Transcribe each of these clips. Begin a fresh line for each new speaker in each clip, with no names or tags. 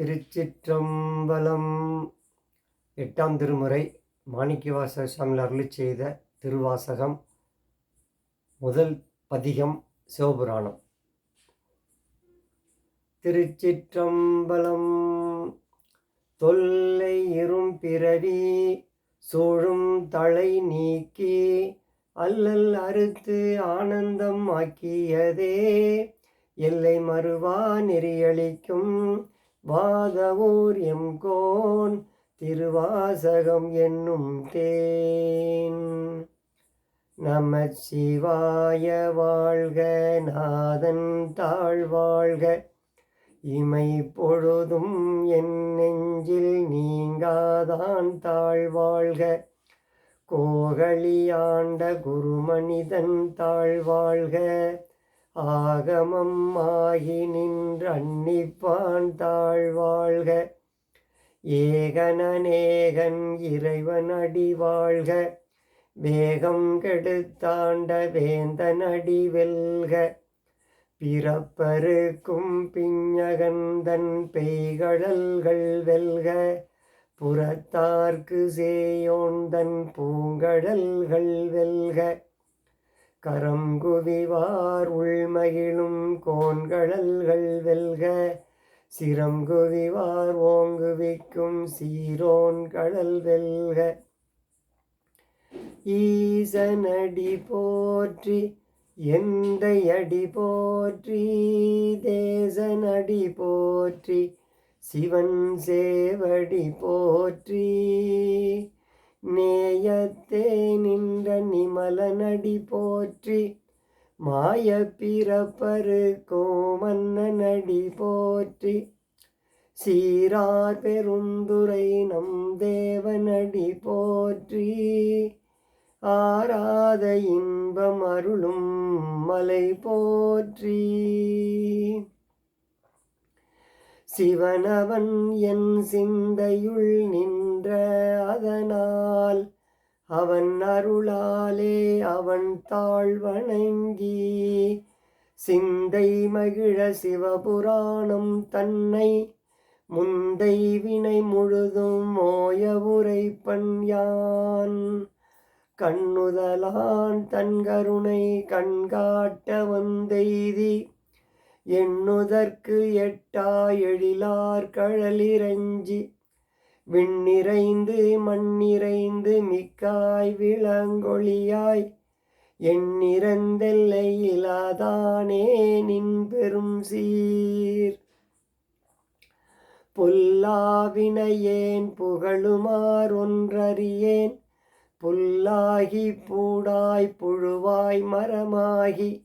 திருச்சிற்றம்பலம். எட்டாம் திருமுறை மாணிக்கவாச சாமியில் அருளி செய்த திருவாசகம் முதல் பதிகம் சிவபுராணம். திருச்சிற்றம்பலம். தொல்லை இரும் பிறவி சூழும் தலை நீக்கி அல்லல் அறுத்து ஆனந்தம் ஆக்கியதே எல்லை மறுவா நெறியளிக்கும் வாதவூர் எம்கோன் திருவாசகம் என்னும் தேன். நமச்சிவாய சிவாய வாழ்க நாதன் தாழ்வாழ்க இமை பொழுதும் என் நெஞ்சில் நீங்காதான் தாழ்வாழ்க கோகழியாண்ட குருமனிதன் தாழ்வாழ்க ஆகமம் ஆகி நின்று தாழ்வாழ்க. ஏகனநேகன் இறைவன் அடி வாழ்க. வேகம் கெடுத்தாண்ட வேந்தன் அடி வெல்க. பிறப்பருக்கும் பிஞ்சகந்தன் பெய்கடல்கள் வெல்க. புறத்தார்க்கு சேயோந்தன் பூங்கடல்கள் வெல்க. கரம் குவிவார் உள்மகிழும் கோன்கடல்கள் வெல்க. சிரம் குவிவார் ஓங்குவிக்கும் சீரோன் கடல் வெல்க. ஈசனடி போற்றி எந்த அடி போற்றி தேசனடி போற்றி சிவன் சேவடி போற்றி. நேயத்தே நின்ற நிமலனடி போற்றி மாய பிறப்பரு கோமன்னனடி போற்றி. சீரார் பெருந்துரை நம் தேவனடி போற்றி ஆராத இன்பம் அருளும் மலை போற்றி. சிவனவன் என் சிந்தையுள் நின்ற அதனால் அவன் அருளாலே அவன் தாழ் வணங்கி சிந்தை மகிழ சிவபுராணம் தன்னை முந்தை வினை முழுதும் மோய உரைப்பன் யான். கண்ணுதலான் தன் கருணை கண்காட்ட வந்தெய்தி எண்ணுதற்கு எட்டா எழிலார் கழலிரஞ்சி விண்ணிறைந்து மண்ணிறைந்து மிக்காய் விளங்கொழியாய் எண்ணிறந்தெல்லையிலாதானே நின் பெரும் சீர் பொல்லாவினையேன் புகழுமார் ஒன்றறியேன் புல்லாகி பூடாய் புழுவாய் மரமாகி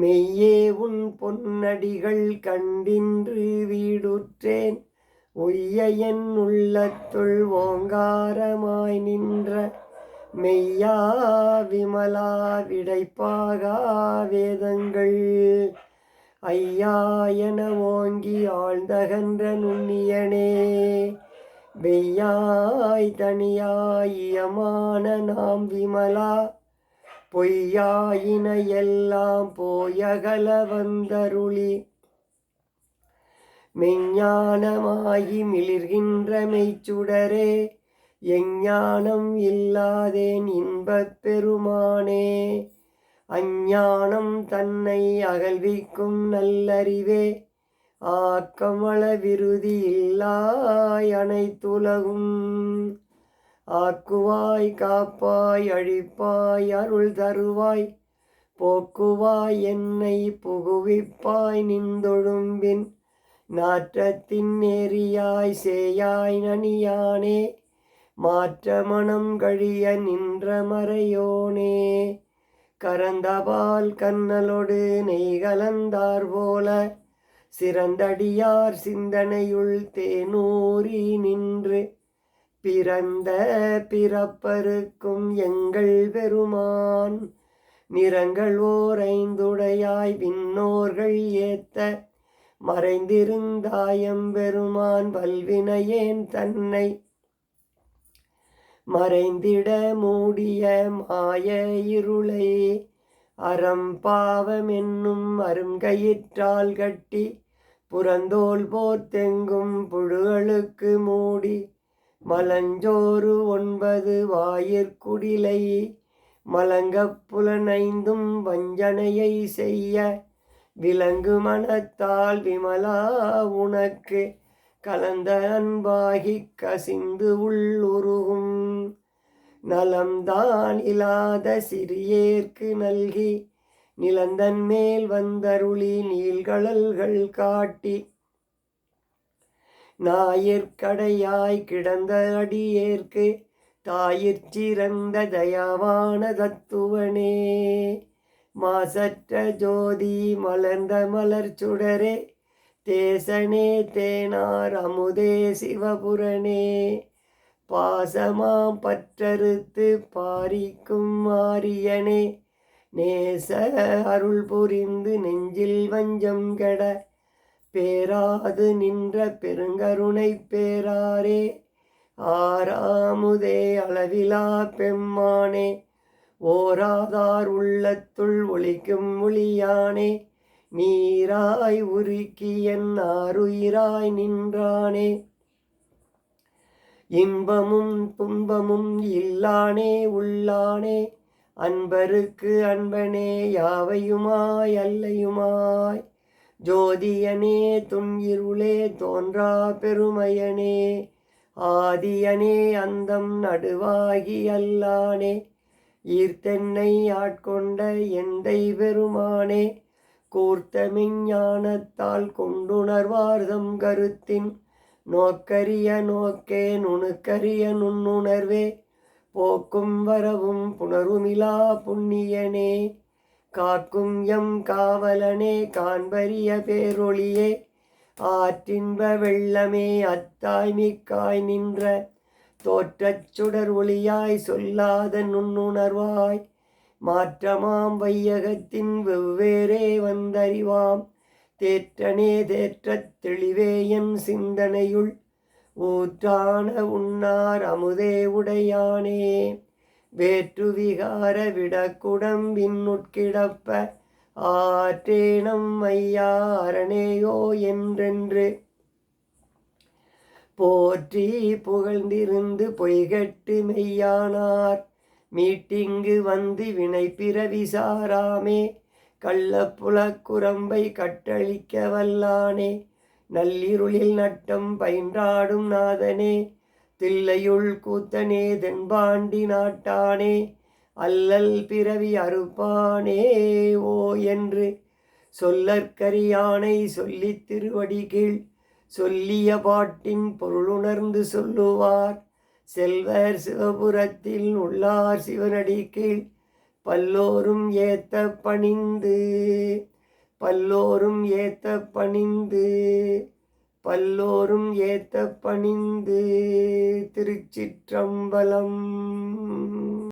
மெய்யே உன் பொன்னடிகள் கண்டின்று வீடுற்றேன். ஒய்ய உள்ளத்துள் ஓங்காரமாய் நின்ற மெய்யா விமலா விடைப்பாகா வேதங்கள். ஐயா என ஓங்கி ஆழ்ந்தகன்ற நுண்ணியனே வெய்யாய் தனியாயமான நாம் விமலா பொய்யாயின எல்லாம் போயகல வந்தருளி. மெஞ்ஞானமாகி மிளிர்கின்ற மெய்ச்சுடரே எஞ்ஞானம் இல்லாதேன் இன்பப் பெருமானே. அஞ்ஞானம் தன்னை அகழ்விக்கும் நல்லறிவே ஆக்கமள விருதி இல்லாய் அனைத்துலகும். ஆக்குவாய் காப்பாய் அழிப்பாய் அருள் தருவாய். போக்குவாய் என்னை புகுவிப்பாய் நின்றொழும்பின் நாற்றத்தின் நேரியாய் சேயாய் நனியானே. மாற்ற மனம் கழிய நின்ற மறையோனே. கரந்தபால் கண்ணலொடு நெய் கலந்தார் போல சிறந்தடியார் சிந்தனையுள் தேனூரி நின்று பிறந்த பிறப்பருக்கும் எங்கள் பெருமான். நிறங்கள் ஓரைந்துடையாய் விண்ணோர்கள் ஏத்த மறைந்திருந்தாயம் பெருமான் வல்வினையேன் தன்னை. மறைந்திட மூடிய மாய இருளை அறம்பாவம் என்னும் அருங்கயிற்றால் கட்டி புறந்தோல் போர்த்தெங்கும் புழுகளுக்கு மூடி மலஞ்சோறு ஒன்பது வாயிற்குடிலை மலங்கப் புலனைந்தும் வஞ்சனையை செய்ய விலங்கு மனத்தால் விமலா உனக்கு கலந்த அன்பாகி கசிந்து உள்ளுருகும். நலம்தான் இல்லாத சிறியேற்கு நல்கி நிலந்தன் மேல் வந்தருளி நீள்கழல்கள் காட்டி ஞாயிற்கடையாய் கிடந்த அடியேற்கு தாயிற் சிறந்த தயாவான தத்துவனே. மாசற்ற ஜோதி மலர்ந்த மலர் சுடரே தேசனே தேனார் அமுதே சிவபுரனே. பாசமாம் பற்றறுத்து பாரிக்கும் மாரியனே நேச அருள் புரிந்து நெஞ்சில் வஞ்சம் கெட பேராது நின்ற பெருங்கருணை பேராரே ஆறாமுதே அளவிலா பெம்மானே ஓராதார் உள்ளத்துள் ஒளிக்கும் ஒளியானே நீராய் உருக்கி என் ஆறுயிராய் நின்றானே. இன்பமும் துன்பமும் இல்லானே உள்ளானே அன்பருக்கு அன்பனே யாவையுமாய் அல்லையுமாய்? ஜோதியனே துன்யிருளே தோன்றா பெருமையனே. ஆதியனே அந்தம் நடுவாகி அல்லானே. ஈர்த்தென்னை ஆட்கொண்ட எந்தை பெருமானே. கூர்த்த மெஞ்ஞானத்தால் கொண்டுணர்வார்தம் கருத்தின். நோக்கரிய நோக்கே நுணுக்கரிய நுண்ணுணர்வே. போக்கும் வரவும் புணருமிலா புண்ணியனே. காக்கும் எம் காவலனே காண்பரிய பேரொளியே ஆற்றின்ப வெள்ளமே அத்தாய்மிக்காய் நின்ற தோற்றச் சுடர் ஒளியாய் சொல்லாத நுண்ணுணர்வாய். மாற்றமாம் வையகத்தின் வெவ்வேறே வந்தறிவாம். தேற்றனே தேற்றத் தெளிவே என் சிந்தனையுள். ஊற்றான உன்னார் அமுதே உடையானே. வேற்று விகார விடக்குடம்பின் உட்கிடப்ப ஆற்றேனம் ஐயாரணேயோ என்றென்று. போற்றி புகழ்ந்திருந்து பொய்கட்டு மெய்யானார் மீட்டிங்கு வந்து வினை பிறவி சாராமே கள்ளப்புலக்குரம்பை கட்டழிக்க வல்லானே நள்ளிருளில் நட்டம் பயின்றாடும் நாதனே தில்லையுள் கூத்தனே தென்பாண்டி நாட்டானே அல்லல் பிறவி அறுப்பானே ஓ என்று சொல்லற்கரியானை சொல்லித் திருவடி கீழ் சொல்லிய பாட்டின் பொருளுணர்ந்து சொல்லுவார். செல்வர் சிவபுரத்தில் உள்ளார் சிவனடி கீழ் பல்லோரும் ஏத்த பணிந்து பல்லோரும் ஏத்த பணிந்து. பல்லோரும் ஏத்த பணிந்து திருச்சிற்றம்பலம்.